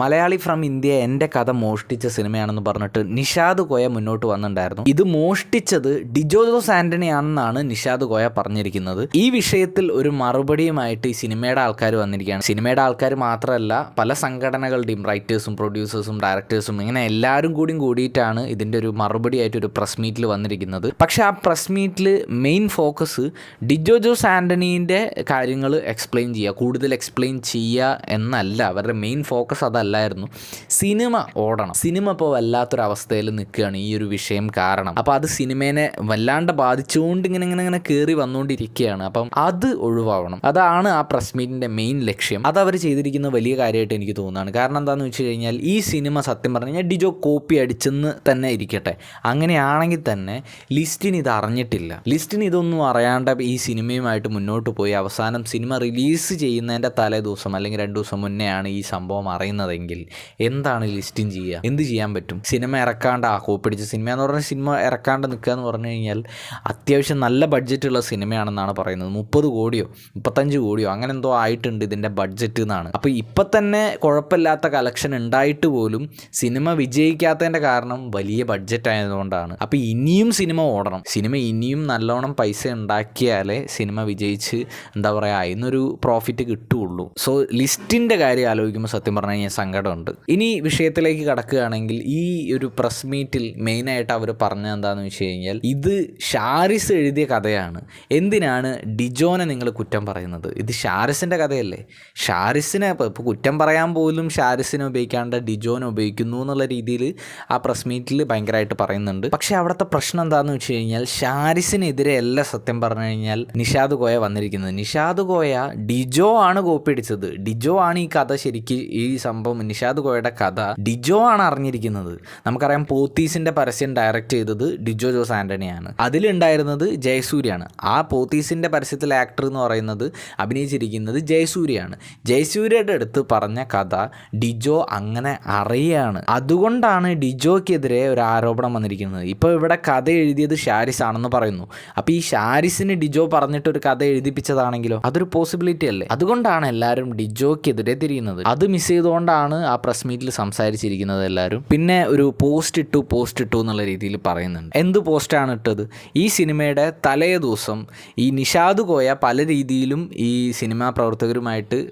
Malayali from India എന്റെ കഥ മോഷ്ടിച്ച സിനിമയാണെന്ന് പറഞ്ഞിട്ട് നിഷാദ് കോയ മുന്നോട്ട് വന്നിട്ടുണ്ടായിരുന്നു. ഇത് മോഷ്ടിച്ചത് ഡിജോ ജോസ് ആന്റണി ആണെന്നാണ് നിഷാദ് കോയ പറഞ്ഞിരിക്കുന്നത്. ഈ വിഷയത്തിൽ ഒരു മറുപടിയുമായിട്ട് ഈ സിനിമയുടെ ആൾക്കാർ വന്നിരിക്കുകയാണ്. സിനിമയുടെ ആൾക്കാർ മാത്രമല്ല പല സംഘടനകളുടെയും റൈറ്റേഴ്സും പ്രൊഡ്യൂസേഴ്സും ഡയറക്ടേഴ്സും ഇങ്ങനെ എല്ലാവരും കൂടിയും കൂടിയിട്ടാണ് ഇതിന്റെ ഒരു മറുപടി ആയിട്ട് ഒരു പ്രസ് മീറ്റിൽ വന്നിരിക്കുന്നത്. പക്ഷേ ആ പ്രസ് മീറ്റിൽ മെയിൻ ഫോക്കസ് ഡിജോ ജോസ് ആന്റണീന്റെ കാര്യങ്ങൾ എക്സ്പ്ലെയിൻ ചെയ്യുക കൂടുതൽ എക്സ്പ്ലെയിൻ ചെയ്യുക എന്നല്ല. അവരുടെ മെയിൻ ഫോക്കസ് അതല്ലായിരുന്നു സിനിമ ഓടണം. സിനിമ ഇപ്പോൾ വല്ലാത്തൊരവസ്ഥയിൽ നിൽക്കുകയാണ് ഈ ഒരു വിഷയം കാരണം. അപ്പോൾ അത് സിനിമേനെ വല്ലാണ്ട് ബാധിച്ചുകൊണ്ട് ഇങ്ങനെ ഇങ്ങനെ ഇങ്ങനെ കയറി വന്നുകൊണ്ടിരിക്കുകയാണ്. അപ്പം അത് ഒഴിവാവണം. അതാണ് ആ പ്രസ് മീറ്റിന്റെ മെയിൻ ലക്ഷ്യം. അത് അവർ ചെയ്തിരിക്കുന്ന വലിയ കാര്യമായിട്ട് എനിക്ക് തോന്നുന്നതാണ്. കാരണം എന്താണെന്ന് വെച്ച് കഴിഞ്ഞാൽ ഈ സിനിമ സത്യം പറഞ്ഞു കഴിഞ്ഞാൽ ഡിജോ കോപ്പി അടിച്ചെന്ന് തന്നെ ഇരിക്കട്ടെ. അങ്ങനെയാണെങ്കിൽ തന്നെ ലിസ്റ്റിന് ഇത് അറിഞ്ഞിട്ടില്ല. ലിസ്റ്റിന് ഇതൊന്നും അറിയാണ്ട് ഈ സിനിമയുമായിട്ട് മുന്നോട്ട് പോയി അവസാനം സിനിമ റിലീസ് ചെയ്യുന്നതിന്റെ തലേ ദിവസം അല്ലെങ്കിൽ രണ്ട് ദിവസം മുന്നെയാണ് ഈ സംഭവം അറിയുന്നതെങ്കിൽ എന്താണ് ലിസ്റ്റിംഗ് ചെയ്യുക? എന്ത് ചെയ്യാൻ പറ്റും? സിനിമ ഇറക്കാണ്ട് ആ കോപ്പിടിച്ച സിനിമ എന്ന് പറഞ്ഞാൽ സിനിമ ഇറക്കാണ്ട് നിൽക്കുക എന്ന് പറഞ്ഞു കഴിഞ്ഞാൽ അത്യാവശ്യം നല്ല ബഡ്ജറ്റുള്ള സിനിമയാണെന്നാണ് പറയുന്നത്. മുപ്പത് കോടിയോ മുപ്പത്തഞ്ച് കോടിയോ അങ്ങനെ എന്തോ ആയിട്ടുണ്ട് ഇതിന്റെ ബഡ്ജറ്റ് എന്നാണ്. അപ്പോൾ ഇപ്പം തന്നെ കുഴപ്പമില്ലാത്ത കളക്ഷൻ ഉണ്ടായിട്ട് പോലും സിനിമ വിജയിക്കാത്തതിന്റെ കാരണം വലിയ ബഡ്ജറ്റ് ആയതുകൊണ്ടാണ്. അപ്പോൾ ഇനിയും സിനിമ ഓടണം. സിനിമ ഇനിയും നല്ലോണം പൈസ ഉണ്ടാക്കിയാലേ സിനിമ വിജയിച്ച് എന്താ പറയുക അതിനൊരു പ്രോഫിറ്റ് കിട്ടുകയുള്ളൂ. സോ ലിസ്റ്റിന്റെ കാര്യം ആലോചിക്കുമ്പോൾ സത്യം പറഞ്ഞു കഴിഞ്ഞാൽ സങ്കടമുണ്ട്. ഇനി വിഷയത്തിലേക്ക് കടക്കുകയാണെങ്കിൽ ഈ ഒരു പ്രസ് മീറ്റിൽ മെയിനായിട്ട് അവർ പറഞ്ഞത് എന്താണെന്ന് വെച്ച് കഴിഞ്ഞാൽ ഇത് ഷാരിസ് എഴുതിയ കഥയാണ്. എന്തിനാണ് ഡിജോനെ നിങ്ങൾ കുറ്റം പറയുന്നത്? ഇത് ഷാരിസിന്റെ കഥയല്ലേ? ഷാരിസിനെ ഇപ്പോൾ കുറ്റം പറയാൻ പോലും ഷാരിസിനെ ഉപയോഗിക്കാണ്ട് ഡിജോനെ ഉപയോഗിക്കുന്നു എന്നുള്ള രീതിയിൽ ആ പ്രസ് മീറ്റിൽ ഭയങ്കരമായിട്ട് പറയുന്നുണ്ട്. പക്ഷേ അവിടുത്തെ പ്രശ്നം എന്താണെന്ന് വെച്ച് കഴിഞ്ഞാൽ ഷാരിസിനെതിരെ അല്ല സത്യം പറഞ്ഞു കഴിഞ്ഞാൽ നിഷാദ് ഗോയ വന്നിരിക്കുന്നത്. നിഷാദ് ഗോയ ഡിജോ ആണ് കോപ്പി അടിച്ചത് ഡിജോ ആണ് ഈ കഥ ശരിക്ക് ഈ സംഭവം നിഷാദ് കോയയുടെ കഥ ഡിജോ ആണ് അറിഞ്ഞിരിക്കുന്നത്. നമുക്കറിയാം പോത്തീസിന്റെ പരസ്യം ഡയറക്റ്റ് ചെയ്തത് ഡിജോ ജോസ് ആന്റണിയാണ്. അതിലുണ്ടായിരുന്നത് ജയസൂര്യാണ് ആ പോത്തീസിന്റെ പരസ്യത്തിലെ ആക്ടർ എന്ന് പറയുന്നത് അഭിനയിച്ചിരിക്കുന്നത് ജയസൂര്യയാണ്. ജയസൂര്യയുടെ അടുത്ത് പറഞ്ഞ കഥ ഡിജോ അങ്ങനെ അറിയാണ്. അതുകൊണ്ടാണ് ഡിജോക്കെതിരെ ഒരു ആരോപണം വന്നിരിക്കുന്നത്. ഇപ്പോൾ ഇവിടെ കഥ എഴുതിയത് ഷാരിസ് ആണെന്ന് പറയുന്നു. അപ്പോൾ ഈ ഷാരിസിന് ഡിജോ പറഞ്ഞിട്ട് ഒരു കഥ എഴുതിപ്പിച്ചതാണെങ്കിലോ? അതൊരു പോസിബിലിറ്റി അല്ലേ? അതുകൊണ്ടാണ് എല്ലാവരും ഡിജോക്കെതിരെ തിരിയുന്നത്. അത് മിസ് ചെയ്തുകൊണ്ടാണ് ആ പ്രസ് മീറ്റിൽ സംസാരിച്ചിരിക്കുന്നത് എല്ലാവരും. പിന്നെ ഒരു പോസ്റ്റ് ഇട്ടു പോസ്റ്റ് ഇട്ടു എന്നുള്ള രീതിയിൽ പറയുന്നുണ്ട്. എന്ത് പോസ്റ്റാണ് ഇട്ടത്? ഈ സിനിമയുടെ തലേ ദിവസം ഈ നിഷാദ് കോയ പല രീതിയിലും ഈ സിനിമാ പ്രവർത്തകരുമായിട്ട്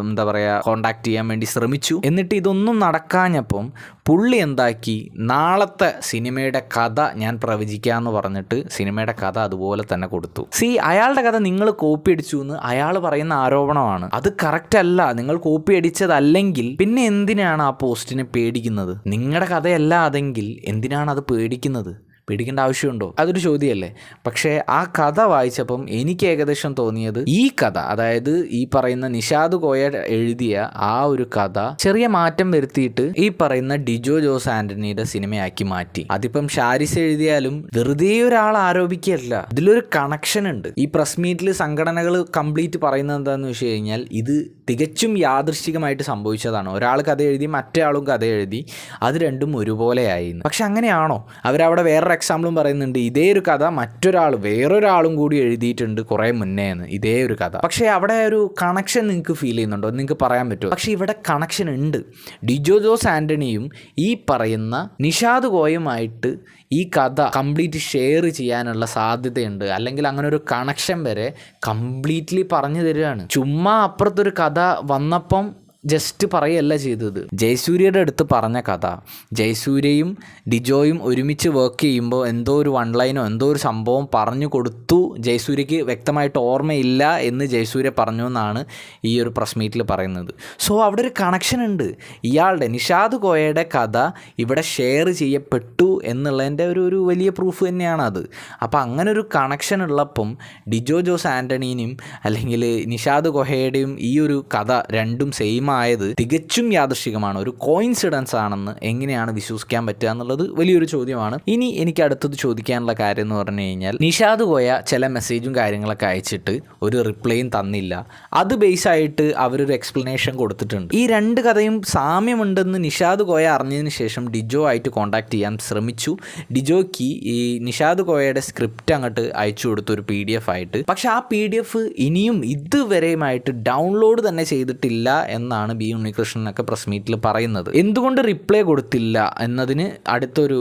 എന്താ പറയുക കോണ്ടാക്ട് ചെയ്യാൻ വേണ്ടി ശ്രമിച്ചു. എന്നിട്ട് ഇതൊന്നും നടക്കാഞ്ഞപ്പം പുള്ളി എന്താക്കി? നാളത്തെ സിനിമയുടെ കഥ ഞാൻ പ്രവചിക്കാമെന്ന് പറഞ്ഞിട്ട് സിനിമയുടെ കഥ അതുപോലെ തന്നെ കൊടുത്തു. സി അയാളുടെ കഥ നിങ്ങൾ കോപ്പി അടിച്ചു എന്ന് അയാൾ പറയുന്ന ആരോപണമാണ്. അത് കറക്റ്റ് അല്ല. നിങ്ങൾ കോപ്പി അടിച്ചതല്ലെങ്കിൽ പിന്നെ എന്തിനാണ് ആ പോസ്റ്റിനെ പേടിക്കുന്നത്? നിങ്ങളുടെ കഥയല്ല അതെങ്കിൽ എന്തിനാണ് അത് പേടിക്കുന്നത്? പേടിക്കേണ്ട ആവശ്യമുണ്ടോ? അതൊരു ചോദ്യമല്ലേ. പക്ഷേ ആ കഥ വായിച്ചപ്പം എനിക്ക് ഏകദേശം തോന്നിയത് ഈ കഥ അതായത് ഈ പറയുന്ന നിഷാദ് കോയ എഴുതിയ ആ ഒരു കഥ ചെറിയ മാറ്റം വരുത്തിയിട്ട് ഈ പറയുന്ന ഡിജോ ജോസ് ആന്റണിയുടെ സിനിമയാക്കി മാറ്റി. അതിപ്പം ഷാരിസ് എഴുതിയാലും വെറുതെ ഒരാൾ ആരോപിക്കുകയല്ല. ഇതിലൊരു കണക്ഷൻ ഉണ്ട്. ഈ പ്രസ് മീറ്റിൽ സംഘടനകൾ കംപ്ലീറ്റ് പറയുന്നത് എന്താണെന്ന് വെച്ച് കഴിഞ്ഞാൽ ഇത് തികച്ചും യാദൃശ്ചികമായിട്ട് സംഭവിച്ചതാണ്. ഒരാൾ കഥ എഴുതി മറ്റേ ആളും കഥ എഴുതി. അത് രണ്ടും ഒരുപോലെ ആയിരുന്നു പക്ഷെ അങ്ങനെയാണോ? അവരവിടെ വേറൊരു എക്സാമ്പിളും പറയുന്നുണ്ട് ഇതേ ഒരു കഥ മറ്റൊരാൾ വേറൊരാളും കൂടി എഴുതിയിട്ടുണ്ട് കുറേ മുന്നേ എന്ന്. ഇതേ ഒരു കഥ. പക്ഷേ അവിടെ ഒരു കണക്ഷൻ നിങ്ങൾക്ക് ഫീൽ ചെയ്യുന്നുണ്ടോ? നിങ്ങൾക്ക് പറയാൻ പറ്റുമോ? പക്ഷേ ഇവിടെ കണക്ഷൻ ഉണ്ട്. ഡിജോ ജോസ് ആന്റണിയും ഈ പറയുന്ന നിഷാദ് കോയുമായിട്ട് ഈ കഥ കംപ്ലീറ്റ് ഷെയർ ചെയ്യാനുള്ള സാധ്യതയുണ്ട്. അല്ലെങ്കിൽ അങ്ങനെ ഒരു കണക്ഷൻ വരെ കംപ്ലീറ്റ്ലി പറഞ്ഞു തരികയാണ്. ചുമ്മാ അപ്പുറത്തൊരു കഥ വന്നപ്പം ജസ്റ്റ് പറയല്ല ചെയ്തത്. ജയസൂര്യയുടെ അടുത്ത് പറഞ്ഞ കഥ ജയസൂര്യയും ഡിജോയും ഒരുമിച്ച് വർക്ക് ചെയ്യുമ്പോൾ എന്തോ ഒരു വൺ ലൈനോ എന്തോ ഒരു സംഭവം പറഞ്ഞു കൊടുത്തു ജയസൂര്യക്ക് വ്യക്തമായിട്ട് ഓർമ്മയില്ല എന്ന് ജയസൂര്യ പറഞ്ഞു എന്നാണ് ഈ ഒരു പ്രസ് മീറ്റിൽ പറയുന്നത്. സോ അവിടെ ഒരു കണക്ഷൻ ഉണ്ട്. ഇയാളുടെ നിഷാദ് കോയയുടെ കഥ ഇവിടെ ഷെയർ ചെയ്യപ്പെട്ടു എന്നുള്ളതിന്റെ ഒരു ഒരു വലിയ പ്രൂഫ് തന്നെയാണ് അത്. അപ്പോൾ അങ്ങനെ ഒരു കണക്ഷൻ ഉള്ളപ്പം ഡിജോ ജോസ് ആന്റണീനെയും അല്ലെങ്കിൽ നിഷാദ് കൊഹയുടെയും ഈ ഒരു കഥ രണ്ടും സെയിം ആയത് തികച്ചും യാദൃശികമാണ്. ഒരു കോയിൻസിഡൻസ് ആണെന്ന് എങ്ങനെയാണ് വിശ്വസിക്കാൻ പറ്റുക എന്നുള്ളത് വലിയൊരു ചോദ്യമാണ്. ഇനി എനിക്ക് അടുത്തത് ചോദിക്കാനുള്ള കാര്യം എന്ന് പറഞ്ഞു കഴിഞ്ഞാൽ നിഷാദ് പോയ ചില മെസ്സേജും കാര്യങ്ങളൊക്കെ അയച്ചിട്ട് ഒരു റിപ്ലൈയും തന്നില്ല. അത് ബേസ് ആയിട്ട് അവരൊരു എക്സ്പ്ലനേഷൻ കൊടുത്തിട്ടുണ്ട്. ഈ രണ്ട് കഥയും സാമ്യമുണ്ടെന്ന് നിഷാദ് കോയ അറിഞ്ഞതിന് ശേഷം ഡിജോ ആയിട്ട് കോൺടാക്ട് ചെയ്യാൻ ശ്രമിച്ചു. ഡിജോയ്ക്ക് ഈ നിഷാദ് കോയയുടെ സ്ക്രിപ്റ്റ് അങ്ങോട്ട് അയച്ചു കൊടുത്തു ഒരു പി ഡി എഫ് ആയിട്ട്. പക്ഷെ ആ പി ഡി എഫ് ഇനിയും ഇതുവരെയുമായിട്ട് ഡൗൺലോഡ് തന്നെ ചെയ്തിട്ടില്ല എന്നാണ് എന്നാണ് ബി ഉണ്ണികൃഷ്ണനൊക്കെ പ്രസ് മീറ്റിൽ പറയുന്നത്. എന്തുകൊണ്ട് റിപ്ലൈ കൊടുത്തില്ല എന്നതിന് അടുത്തൊരു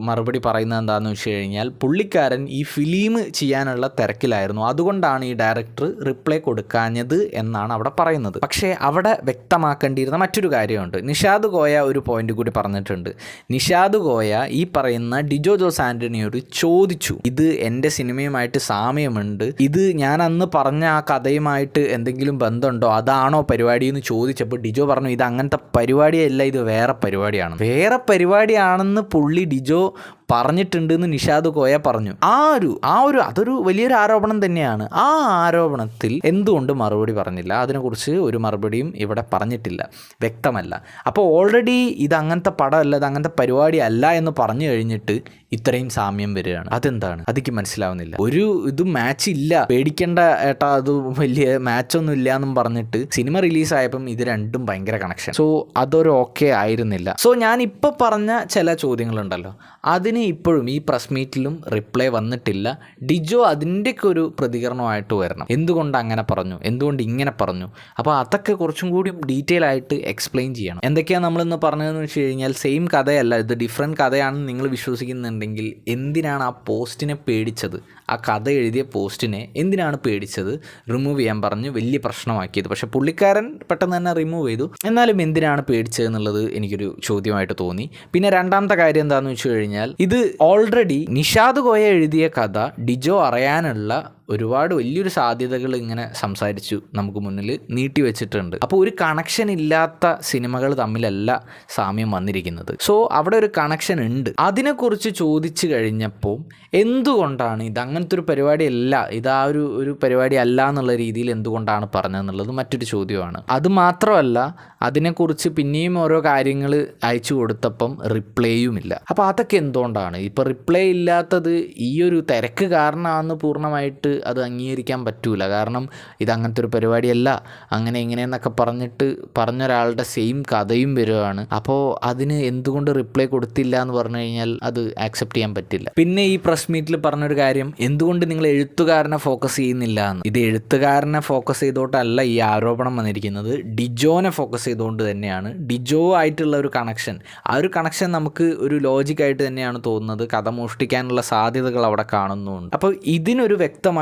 മറുപടി പറയുന്നത് എന്താണെന്ന് വെച്ച് കഴിഞ്ഞാൽ പുള്ളിക്കാരൻ ഈ ഫിലിം ചെയ്യാനുള്ള തിരക്കിലായിരുന്നു. അതുകൊണ്ടാണ് ഈ ഡയറക്ടർ റിപ്ലൈ കൊടുക്കാഞ്ഞത് എന്നാണ് അവിടെ പറയുന്നത്. പക്ഷേ അവിടെ വ്യക്തമാക്കേണ്ടിയിരുന്ന മറ്റൊരു കാര്യമുണ്ട്. നിഷാദ് ഗോയ ഒരു പോയിന്റ് കൂടി പറഞ്ഞിട്ടുണ്ട്. നിഷാദ് ഗോയ ഈ പറയുന്ന ഡിജോ ജോസ് ആന്റണിയോട് ചോദിച്ചു. ഇത് എന്റെ സിനിമയുമായിട്ട് സാമ്യമുണ്ട്. ഇത് ഞാൻ അന്ന് പറഞ്ഞ ആ കഥയുമായിട്ട് എന്തെങ്കിലും ബന്ധമുണ്ടോ? അതാണോ പരിപാടി? എന്ന് ചോദിച്ചപ്പോൾ ഡിജോ പറഞ്ഞു ഇത് അങ്ങനത്തെ പരിപാടിയല്ല ഇത് വേറെ പരിപാടിയാണ്. വേറെ പരിപാടിയാണെന്ന് പുള്ളി ഡിജോ പറഞ്ഞിട്ടുണ്ടെന്ന് നിഷാദ് കോയ പറഞ്ഞു. ആ ഒരു ആ ഒരു അതൊരു വലിയൊരു ആരോപണം തന്നെയാണ്. ആ ആരോപണത്തിൽ എന്തുകൊണ്ട് മറുപടി പറഞ്ഞില്ല? അതിനെക്കുറിച്ച് ഒരു മറുപടിയും ഇവിടെ പറഞ്ഞിട്ടില്ല. വ്യക്തമല്ല. അപ്പോൾ ഓൾറെഡി ഇത് അങ്ങനത്തെ പടമല്ല ഇത് അങ്ങനത്തെ പരിപാടി അല്ല എന്ന് പറഞ്ഞു കഴിഞ്ഞിട്ട് ഇത്രയും സാമ്യം വരികയാണ്. അതെന്താണ്? അതിക്ക് മനസ്സിലാവുന്നില്ല. ഒരു ഇത് മാച്ച് ഇല്ല. പേടിക്കേണ്ട ഏട്ടാ അത് വലിയ മാച്ചൊന്നും ഇല്ല എന്നും പറഞ്ഞിട്ട് സിനിമ റിലീസായപ്പം ഇത് രണ്ടും ഭയങ്കര കണക്ഷൻ സോ അതൊരു ഓക്കെ ആയിരുന്നില്ല. സോ ഞാൻ ഇപ്പോൾ പറഞ്ഞ ചില ചോദ്യങ്ങളുണ്ടല്ലോ. അതിന് ഇപ്പോഴും ഈ പ്രസ് മീറ്റിലും റിപ്ലൈ വന്നിട്ടില്ല. ഡിജോ അതിന്റെയൊക്കെ ഒരു പ്രതികരണമായിട്ട് വരണം. എന്തുകൊണ്ട് അങ്ങനെ പറഞ്ഞു? എന്തുകൊണ്ട് ഇങ്ങനെ പറഞ്ഞു? അപ്പോൾ അതൊക്കെ കുറച്ചും കൂടി ഡീറ്റെയിൽ ആയിട്ട് എക്സ്പ്ലെയിൻ ചെയ്യണം. എന്തൊക്കെയാണ് നമ്മളിന്ന് പറഞ്ഞതെന്ന് വെച്ച് കഴിഞ്ഞാൽ സെയിം കഥയല്ല. ഇത് ഡിഫറെന്റ് കഥയാണെന്ന് നിങ്ങൾ വിശ്വസിക്കുന്നുണ്ടെങ്കിൽ എന്തിനാണ് ആ പോസ്റ്റിനെ പേടിച്ചത്? ആ കഥ എഴുതിയ പോസ്റ്റിനെ എന്തിനാണ് പേടിച്ചത്? റിമൂവ് ചെയ്യാൻ പറഞ്ഞ് വലിയ പ്രശ്നമാക്കിയത്. പക്ഷേ പുള്ളിക്കാരൻ പെട്ടെന്ന് തന്നെ റിമൂവ് ചെയ്തു. എന്നാലും എന്തിനാണ് പേടിച്ചത് എന്നുള്ളത് എനിക്കൊരു ചോദ്യമായിട്ട് തോന്നി. പിന്നെ രണ്ടാമത്തെ കാര്യം എന്താണെന്ന് വെച്ച് കഴിഞ്ഞാൽ ഇത് ഓൾറെഡി നിഷാദ് കോയ എഴുതിയ കഥ ഡിജോ അറിയാനുള്ള ഒരുപാട് വലിയൊരു സാധ്യതകൾ ഇങ്ങനെ സംസാരിച്ചു നമുക്ക് മുന്നിൽ നീട്ടി വെച്ചിട്ടുണ്ട്. അപ്പോൾ ഒരു കണക്ഷൻ ഇല്ലാത്ത സിനിമകൾ തമ്മിലല്ല സാമ്യം വന്നിരിക്കുന്നത്. സോ അവിടെ ഒരു കണക്ഷൻ ഉണ്ട്. അതിനെക്കുറിച്ച് ചോദിച്ചു കഴിഞ്ഞപ്പോൾ എന്തുകൊണ്ടാണ് ഇത് അങ്ങനത്തെ ഒരു പരിപാടി അല്ല ഇത് ആ ഒരു ഒരു പരിപാടി അല്ല എന്നുള്ള രീതിയിൽ എന്തുകൊണ്ടാണ് പറഞ്ഞതെന്നുള്ളത് മറ്റൊരു ചോദ്യമാണ്. അത് മാത്രമല്ല അതിനെക്കുറിച്ച് പിന്നെയും ഓരോ കാര്യങ്ങൾ അയച്ചു കൊടുത്തപ്പം റിപ്ലൈയും ഇല്ല. അപ്പോൾ അതൊക്കെ എന്തുകൊണ്ടാണ്? ഇപ്പോൾ റിപ്ലൈ ഇല്ലാത്തത് ഈ ഒരു തിരക്ക് കാരണമാണെന്ന് പൂർണമായിട്ട് അത് അംഗീകരിക്കാൻ പറ്റൂല. കാരണം ഇത് അങ്ങനത്തെ ഒരു പരിപാടിയല്ല. അങ്ങനെ ഇങ്ങനെയെന്നൊക്കെ പറഞ്ഞിട്ട് പറഞ്ഞ ഒരാളുടെ സെയിം കഥയും വരുവാണ്. അപ്പോൾ അതിന് എന്തുകൊണ്ട് റിപ്ലൈ കൊടുത്തില്ല എന്ന് പറഞ്ഞു കഴിഞ്ഞാൽ അത് ആക്സെപ്റ്റ് ചെയ്യാൻ പറ്റില്ല. പിന്നെ ഈ പ്രസ് മീറ്റിൽ പറഞ്ഞൊരു കാര്യം എന്തുകൊണ്ട് നിങ്ങൾ എഴുത്തുകാരനെ ഫോക്കസ് ചെയ്യുന്നില്ല എന്ന്? ഇത് എഴുത്തുകാരനെ ഫോക്കസ് ചെയ്തോട്ടല്ല ഈ ആരോപണം വന്നിരിക്കുന്നത്. ഡിജോനെ ഫോക്കസ് ചെയ്തുകൊണ്ട് തന്നെയാണ്. ഡിജോ ആയിട്ടുള്ള ഒരു കണക്ഷൻ ആ ഒരു കണക്ഷൻ നമുക്ക് ഒരു ലോജിക്കായിട്ട് തന്നെയാണ് തോന്നുന്നത്. കഥ മോഷ്ടിക്കാനുള്ള സാധ്യതകൾ അവിടെ കാണുന്നുണ്ട്. അപ്പോൾ ഇതിനൊരു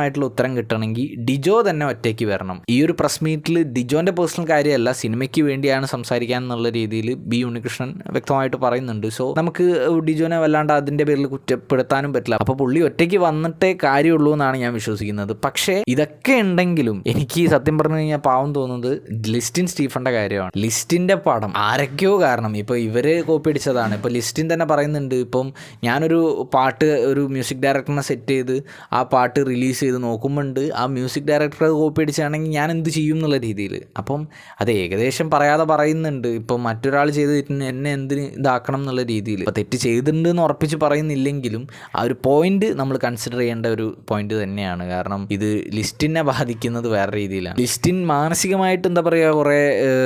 വ്യക്തമായിട്ടുള്ള ഉത്തരം കിട്ടണമെങ്കിൽ ഡിജോ തന്നെ ഒറ്റയ്ക്ക് വരണം. ഈ ഒരു പ്രസ് മീറ്റിൽ ഡിജോന്റെ പേഴ്സണൽ കാര്യമല്ല സിനിമയ്ക്ക് വേണ്ടിയാണ് സംസാരിക്കാൻ എന്നുള്ള രീതിയിൽ ബി ഉണ്ണികൃഷ്ണൻ വ്യക്തമായിട്ട് പറയുന്നുണ്ട്. സോ നമുക്ക് ഡിജോനെ വല്ലാണ്ട് അതിന്റെ പേരിൽ കുറ്റപ്പെടുത്താനും പറ്റില്ല. അപ്പോൾ പുള്ളി ഒറ്റയ്ക്ക് വന്നിട്ടേ കാര്യമുള്ളൂ എന്നാണ് ഞാൻ വിശ്വസിക്കുന്നത്. പക്ഷേ ഇതൊക്കെ ഉണ്ടെങ്കിലും എനിക്ക് സത്യം പറഞ്ഞു കഴിഞ്ഞാൽ പാവം തോന്നുന്നത് ലിസ്റ്റിൻ സ്റ്റീഫന്റെ കാര്യമാണ്. ലിസ്റ്റിന്റെ പടം ആരൊക്കെയോ കാരണം ഇപ്പോൾ ഇവർ കോപ്പി അടിച്ചതാണ്. ഇപ്പോൾ ലിസ്റ്റിൻ തന്നെ പറയുന്നുണ്ട് ഇപ്പം ഞാനൊരു പാട്ട് ഒരു മ്യൂസിക് ഡയറക്ടറിനെ സെറ്റ് ചെയ്ത് ആ പാട്ട് റിലീസ് നോക്കുമ്പോണ്ട് ആ മ്യൂസിക് ഡയറക്ടറെ കോപ്പി അടിച്ചാണെങ്കിൽ ഞാൻ എന്ത് ചെയ്യും എന്നുള്ള രീതിയിൽ അപ്പം അത് ഏകദേശം പറയാതെ പറയുന്നുണ്ട്. ഇപ്പം മറ്റൊരാൾ ചെയ്തിട്ട് എന്നെ എന്തിന് ഇതാക്കണം എന്നുള്ള രീതിയിൽ ഇപ്പോൾ തെറ്റ് ചെയ്തിട്ടുണ്ട് എന്ന് ഉറപ്പിച്ച് പറയുന്നില്ലെങ്കിലും ആ ഒരു പോയിന്റ് നമ്മൾ കൺസിഡർ ചെയ്യേണ്ട ഒരു പോയിന്റ് തന്നെയാണ്. കാരണം ഇത് ലിസ്റ്റിനെ ബാധിക്കുന്നത് വേറെ രീതിയിലാണ്. ലിസ്റ്റിൻ മാനസികമായിട്ട് എന്താ പറയുക കുറേ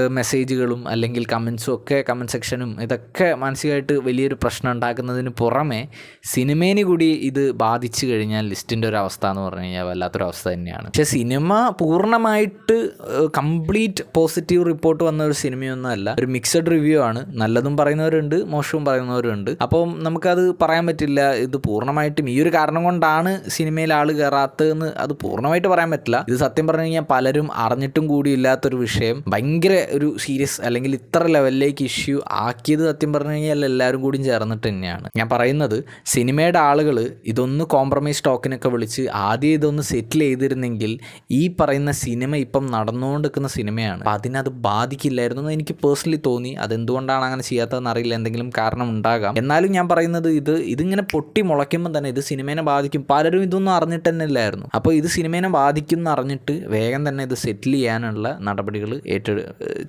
മെസ്സേജുകളും അല്ലെങ്കിൽ കമൻസും ഒക്കെ കമന്റ് സെക്ഷനും ഇതൊക്കെ മാനസികമായിട്ട് വലിയൊരു പ്രശ്നം ഉണ്ടാക്കുന്നതിന് പുറമെ സിനിമേനെ കൂടി ഇത് ബാധിച്ചു കഴിഞ്ഞാൽ ലിസ്റ്റിന്റെ ഒരു അവസ്ഥ എന്ന് പറഞ്ഞു കഴിഞ്ഞാൽ വല്ലാത്തൊരവസ്ഥ തന്നെയാണ്. പക്ഷേ സിനിമ പൂർണമായിട്ട് കംപ്ലീറ്റ് പോസിറ്റീവ് റിപ്പോർട്ട് വന്ന ഒരു സിനിമയൊന്നും അല്ല ഒരു മിക്സഡ് റിവ്യൂ ആണ്. നല്ലതും പറയുന്നവരുണ്ട് മോശവും പറയുന്നവരുണ്ട്. അപ്പം നമുക്കത് പറയാൻ പറ്റില്ല. ഇത് പൂർണമായിട്ടും ഈ ഒരു കാരണം കൊണ്ടാണ് സിനിമയിൽ ആൾ കയറാത്തതെന്ന് അത് പൂർണമായിട്ട് പറയാൻ പറ്റില്ല. ഇത് സത്യം പറഞ്ഞു കഴിഞ്ഞാൽ പലരും അറിഞ്ഞിട്ടും കൂടി ഇല്ലാത്തൊരു വിഷയം. ഭയങ്കര ഒരു സീരിയസ് അല്ലെങ്കിൽ ഇത്ര ലെവലിലേക്ക് ഇഷ്യൂ ആക്കിയത് സത്യം പറഞ്ഞു കഴിഞ്ഞാൽ എല്ലാവരും കൂടിയും ചേർന്നിട്ട് തന്നെയാണ്. ഞാൻ പറയുന്നത് സിനിമയുടെ ആളുകൾ ഇതൊന്ന് കോംപ്രമൈസ് ടോക്കിനൊക്കെ വിളിച്ച് ആദ്യം ഇതൊന്ന് സെറ്റിൽ ചെയ്തിരുന്നെങ്കിൽ ഈ പറയുന്ന സിനിമ ഇപ്പം നടന്നുകൊണ്ടിരിക്കുന്ന സിനിമയാണ് അപ്പം അതിനത് ബാധിക്കില്ലായിരുന്നു എന്ന് എനിക്ക് പേഴ്സണലി തോന്നി. അതെന്തുകൊണ്ടാണ് അങ്ങനെ ചെയ്യാത്തതെന്ന് അറിയില്ല. എന്തെങ്കിലും കാരണം ഉണ്ടാകാം. എന്നാലും ഞാൻ പറയുന്നത് ഇത് ഇതിങ്ങനെ പൊട്ടി മുളയ്ക്കുമ്പോൾ തന്നെ ഇത് സിനിമേനെ ബാധിക്കും. പലരും ഇതൊന്നും അറിഞ്ഞിട്ട് തന്നെ ഇല്ലായിരുന്നു. അപ്പോൾ ഇത് സിനിമേനെ ബാധിക്കും എന്ന് അറിഞ്ഞിട്ട് വേഗം തന്നെ ഇത് സെറ്റിൽ ചെയ്യാനുള്ള നടപടികൾ ഏറ്റെ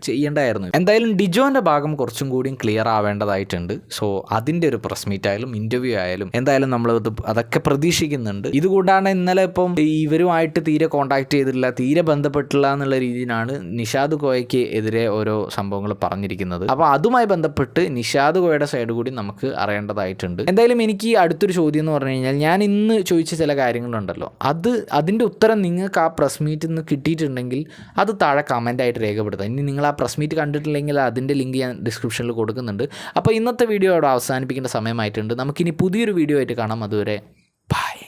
ചെയ്യേണ്ടായിരുന്നു. എന്തായാലും ഡിജോന്റെ ഭാഗം കുറച്ചും കൂടിയും ക്ലിയർ ആവേണ്ടതായിട്ടുണ്ട്. സോ അതിന്റെ ഒരു പ്രസ് മീറ്റ് ആയാലും ഇന്റർവ്യൂ ആയാലും എന്തായാലും നമ്മൾ അത് അതൊക്കെ പ്രതീക്ഷിക്കുന്നുണ്ട്. ഇതുകൂടാണ്ട് ഇന്നലെ ഇപ്പം ഇപ്പം ഇവരുമായിട്ട് തീരെ കോണ്ടാക്ട് ചെയ്തിട്ടില്ല തീരെ ബന്ധപ്പെട്ടില്ല എന്നുള്ള രീതിയിലാണ് നിഷാദ് കോയയ്ക്ക് എതിരെ ഓരോ സംഭവങ്ങൾ പറഞ്ഞിരിക്കുന്നത്. അപ്പോൾ അതുമായി ബന്ധപ്പെട്ട് നിഷാദ് കോയയുടെ സൈഡ് കൂടി നമുക്ക് അറിയേണ്ടതായിട്ടുണ്ട്. എന്തായാലും എനിക്ക് അടുത്തൊരു ചോദ്യം എന്ന് പറഞ്ഞു കഴിഞ്ഞാൽ ഞാൻ ഇന്ന് ചോദിച്ച ചില കാര്യങ്ങളുണ്ടല്ലോ. അത് അതിന്റെ ഉത്തരം നിങ്ങൾക്ക് ആ പ്രസ് മീറ്റിൽ നിന്ന് കിട്ടിയിട്ടുണ്ടെങ്കിൽ അത് താഴെ കമന്റ് ആയിട്ട് രേഖപ്പെടുത്താം. ഇനി നിങ്ങൾ ആ പ്രസ് മീറ്റ് കണ്ടിട്ടില്ലെങ്കിൽ അതിന്റെ ലിങ്ക് ഞാൻ ഡിസ്ക്രിപ്ഷനിൽ കൊടുക്കുന്നുണ്ട്. അപ്പോൾ ഇന്നത്തെ വീഡിയോ അവിടെ അവസാനിപ്പിക്കേണ്ട സമയമായിട്ടുണ്ട്. നമുക്കിനി പുതിയൊരു വീഡിയോ ആയിട്ട് കാണാം. അതുവരെ